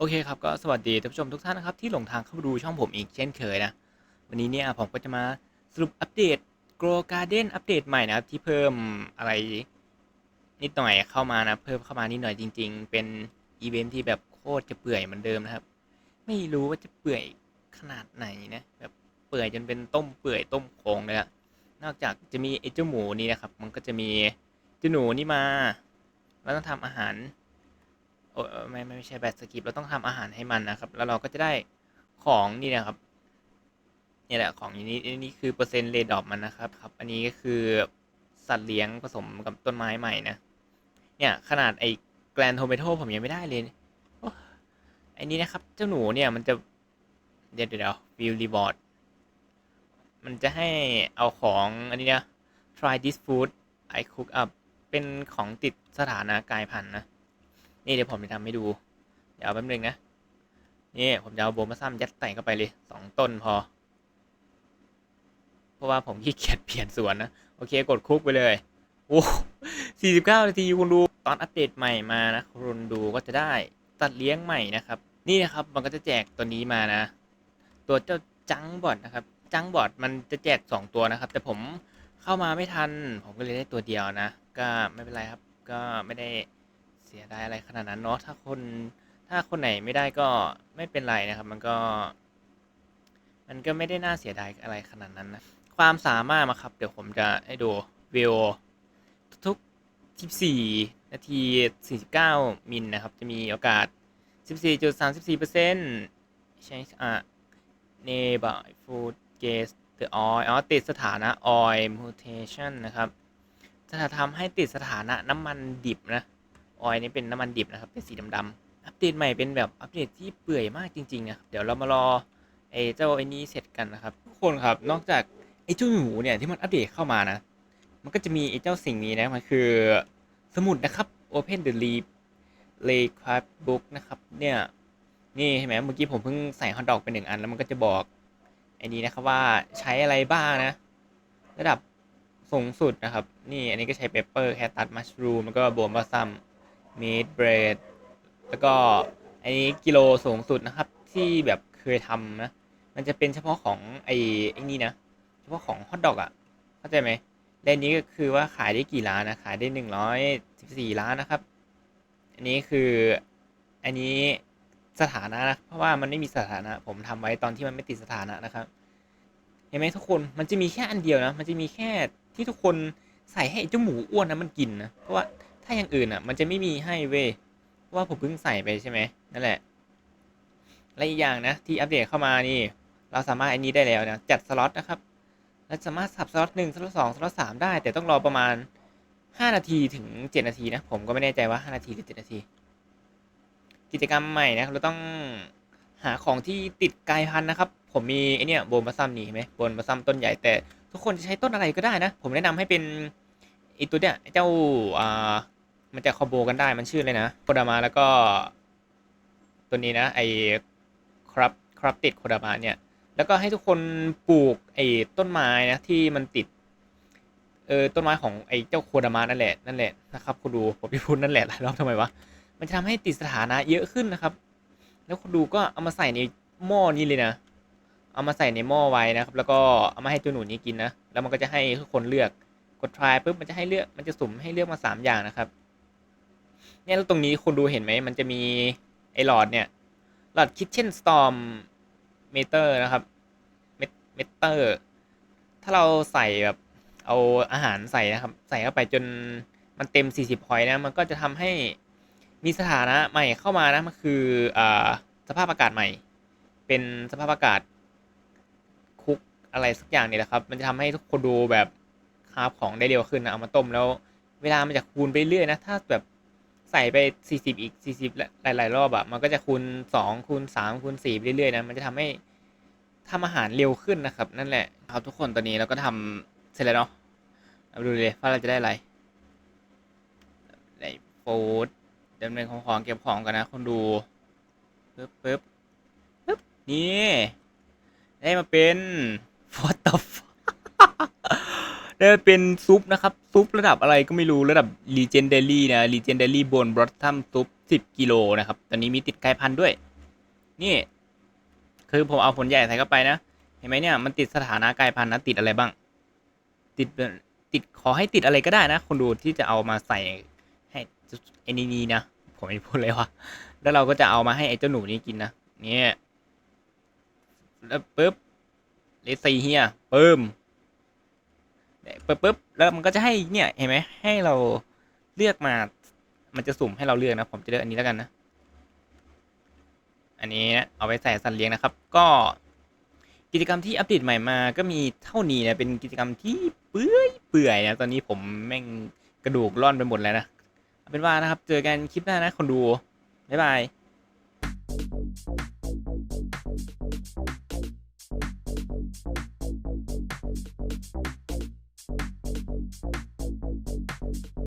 โอเคครับก็สวัสดีท่านผู้ชมทุกท่านนะครับที่หลงทางเข้ามาดูช่องผมอีกเช่นเคยนะวันนี้เนี่ยผมก็จะมาสรุปอัปเดต Grow Garden อัปเดตใหม่นะครับที่เพิ่มอะไรนิดหน่อยเข้ามานะเพิ่มเข้ามานิดหน่อยจริง ๆ เป็นอีเวนท์ที่แบบโคตรจะเปื่อยเหมือนเดิมนะครับ ไม่รู้ว่าจะเปื่อยขนาดไหนนะแบบเปื่อยจนเป็นต้มเปื่อยต้มโคงเลยอะนอกจากจะมีไอ้เจ้าหมูนี่นะครับมันก็จะมีเจ้าหนูนี่มาแล้วต้องทำอาหาร ออไม่ไม่ไม่ใช่แบบสกิปเราต้องทำอาหารให้มันนะครับ แล้วเราก็จะได้ของนี่นะครับนี่แหละของอย่างนี้นี่คือเปอร์เซ็นต์เรดอปมันนะครับครับ อันนี้ก็คือสัตว์เลี้ยงผสมกับต้นไม้ใหม่นะเนี่ยขนาดไอ้แกลนโทเมโตผมยังไม่ได้เลยอ้ไอ้นี้นะครับ เจ้าหนูเนี่ยมันจะเดี๋ยวเดี๋ยววิวรีบอร์ดมันจะให้เอาของอันนี้นะ try this food I cook up เป็นของติดสถานะกายพันธุ์นะ นี่เดี๋ยวผมจะทำให้ดู เดี๋ยวแป๊บนึงนะ นี่ผมจะเอาโบมาซัมยัดใส่เข้าไปเลยสองต้นพอ เพราะว่าผมขี้เกียจเปลี่ยนสวนนะ โอเคกดคุกไปเลย โอ้สี่สิบเก้านาทีคุณดูตอนอัปเดตใหม่มานะคุณดูก็จะได้ตัดเลี้ยงใหม่นะครับ นี่นะครับมันก็จะแจกตัวนี้มานะ ตัวเจ้าจังบอดนะครับ จังบอดมันจะแจกสองตัวนะครับ แต่ผมเข้ามาไม่ทัน ผมก็เลยได้ตัวเดียวนะ ก็ไม่เป็นไรครับ ก็ไม่ได้ เสียดายอะไรขนาดนั้นเนาะถ้าคนถ้าคนไหนไม่ได้ก็ไม่เป็นไรนะครับ มันก็ มันก็ไม่ได้น่าเสียดายอะไรขนาดนั้นนะความสามารถมาครับ เดี๋ยวผมจะให้ดูวิวทุก14 นาที 49 มิลนะครับ จะมีโอกาส 14.34%ใช่อะ nearby food gas the oil อ๋อ ติดสถานะ oil mutation นะครับ จะทำให้ติดสถานะน้ำมันดิบนะ ออยนี่เป็นน้ำมันดิบนะครับเป็นสีดำๆอัปเดตใหม่เป็นแบบอัปเดตที่เปื่อยมากจริงๆนะเดี๋ยวเรามารอไอ้เจ้าไอ้นี้เสร็จกันนะครับทุกคนครับนอกจากไอ้เจ้าหมูเนี่ยที่มันอัปเดตเข้ามานะ มันก็จะมีไอ้เจ้าสิ่งนี้นะมันคือสมุดนะครับ Open the Leaf l a y c r a f t Book นะครับเนี่ยนี่เห็นไหมเมื่อกี้ผมเพิ่งใส่ฮอทดอกไปหนึ่งอันแล้วมันก็จะบอกไอ้นี้นะครับว่าใช้อะไรบ้างนะ ระดับสูงสุดนะครับ นี่อันนี้ก็ใช้เปเปอร์แคตัสมัชรูมแล้วก็โบมบัซัม มดเบรดแล้วก็อันนี้กิโลสูงสุดนะครับ ที่แบบเคยทำนะ มันจะเป็นเฉพาะของไอ้ไอ้นี่นะ เฉพาะของฮอทดอกอะ เข้าใจไหมแลนนี้ก็คือว่าขายได้กี่ล้านนะ ขายได้หนึ่งร้อยสิบสี่ล้านนะครับ อันนี้คืออันนี้สถานะนะ เพราะว่ามันไม่มีสถานะ ผมทำไว้ตอนที่มันไม่ติดสถานะนะครับ เห็นไหมทุกคน มันจะมีแค่อันเดียวนะ มันจะมีแค่ที่ทุกคนใส่ให้เจ้าหมูอ้วนนะมันกินนะ เพราะว่า ถ้าอย่างอื่นอะ มันจะไม่มีให้เว้ยว่าผมเพิ่งใส่ไปใช่ไหมนั่นแหละ และอีกอย่างนะ ที่อัปเดตเข้ามานี่ เราสามารถอันนี้ได้แล้วนะ จัดสล็อตนะครับและสามารถสับสล็อตหนึ่งสล็อตสองสล็อตสามได้ แต่ต้องรอประมาณห้านาทีถึงเจ็ดนาทีนะ ผมก็ไม่แน่ใจว่าห้านาทีหรือเจ็ดนาที กิจกรรมใหม่นะเราต้องหาของที่ติดกายพันธุ์นะครับ ผมมีไอเนี่ยโบนบัซัมนี่เห็นไหมโบนบัซัมต้นใหญ่แต่ทุกคนจะใช้ต้นอะไรก็ได้นะ ผมแนะนำให้เป็นไอตัวเนี้ยเจ้าอ่า มันจะคอมโบกันได้มันชื่อเลยนะโคดามาแล้วก็ ตัวนี้นะไอครับครับติดโคดามาเนี่ย แล้วก็ให้ทุกคนปลูกไอ้ต้นไม้นะที่มันติดเออต้นไม้ของไอ้เจ้าโคดามานั่นแหละนั่นแหละนะครับคุณดูผมพี่พูดนั่นแหละหลายรอบทำไมวะมันจะทำให้ติดสถานะเยอะขึ้นนะครับ แล้วคุณดูก็เอามาใส่ในหม้อนี้เลยนะเอามาใส่ในหม้อไว้นะครับ แล้วก็เอามาให้เจ้าหนูนี้กินนะแล้วมันก็จะให้ทุกคนเลือกกด try ปุ๊บมันจะให้เลือกมันจะสุ่มให้เลือกมาสามอย่างนะครับ เนี่ยแล้วตรงนี้คุณดูเห็นไหม มันจะมีไอ้หลอดเนี่ย หลอด kitchen storm meter นะครับ meter ถ้าเราใส่แบบเอาอาหารใส่นะครับ ใส่เข้าไปจนมันเต็ม 40พอยต์นะ มันก็จะทำให้มีสถานะใหม่เข้ามานะมันคืออสภาพอากาศใหม่ เป็นสภาพอากาศคุกอะไรสักอย่างนี่แหละครับ มันจะทำให้ทุกคนดูแบบคาบของได้เร็วขึ้นนะเอามาต้มแล้ว เวลามันจะคูณไปเรื่อยนะ ถ้าแบบ ใส่ไป 40 อีก 40 หลาย ๆ รอบอะมันก็จะคูณ 2 คูณ 3 คูณ4ไปเรื่อย ๆ นะ มันจะทำให้ทำอาหารเร็วขึ้นนะครับ นั่นแหละ ครับทุกคนตอนนี้เราก็ทำเสร็จแล้วเนาะเราดูเลยว่าเราจะได้อะไรได้โฟดดำเนินของของเก็บของกันนะ คนดูปึ๊บปึ๊บปึ๊บนี่ ได้มาเป็น what the ได้มาเป็นซุปนะครับ ซุประดับอะไรก็ไม่รู้ระดับ legendary นะ legendary bone broth ซุป10 กิโลนะครับ ตอนนี้มีติดกลายพันธุ์ด้วย นี่ คือผมเอาผลใหญ่ใส่เข้าไปนะ เห็นไหมเนี่ย มันติดสถานะกลายพันธุ์นะ ติดอะไรบ้าง ติดติดขอให้ติดอะไรก็ได้นะ คนดูที่จะเอามาใส่ให้ไอ้นี่นี่นะผมไม่พูดเลยว่ะแล้วเราก็จะเอามาให้ไอ้เจ้าหนูนี้กินนะ เนี่ยแล้วปุ๊บเลซีเฮียปึ้ม ปปุ๊บแล้วมันก็จะให้เนี่ยเห็นไหมให้เราเลือกมา มันจะสุ่มให้เราเลือกนะ ผมจะเลือกอันนี้แล้วกันนะ อันนี้เอาไปใส่สัตว์เลี้ยงนะครับ ก็กิจกรรมที่อัปเดตใหม่มา ก็มีเท่านี้นะ เป็นกิจกรรมที่เปื่อยเปื่อยนะ ตอนนี้ผมแม่งกระดูกร่อนไปหมดแล้วนะเอาเป็นว่านะครับ เจอกันคลิปหน้านะคนดู บ๊ายบาย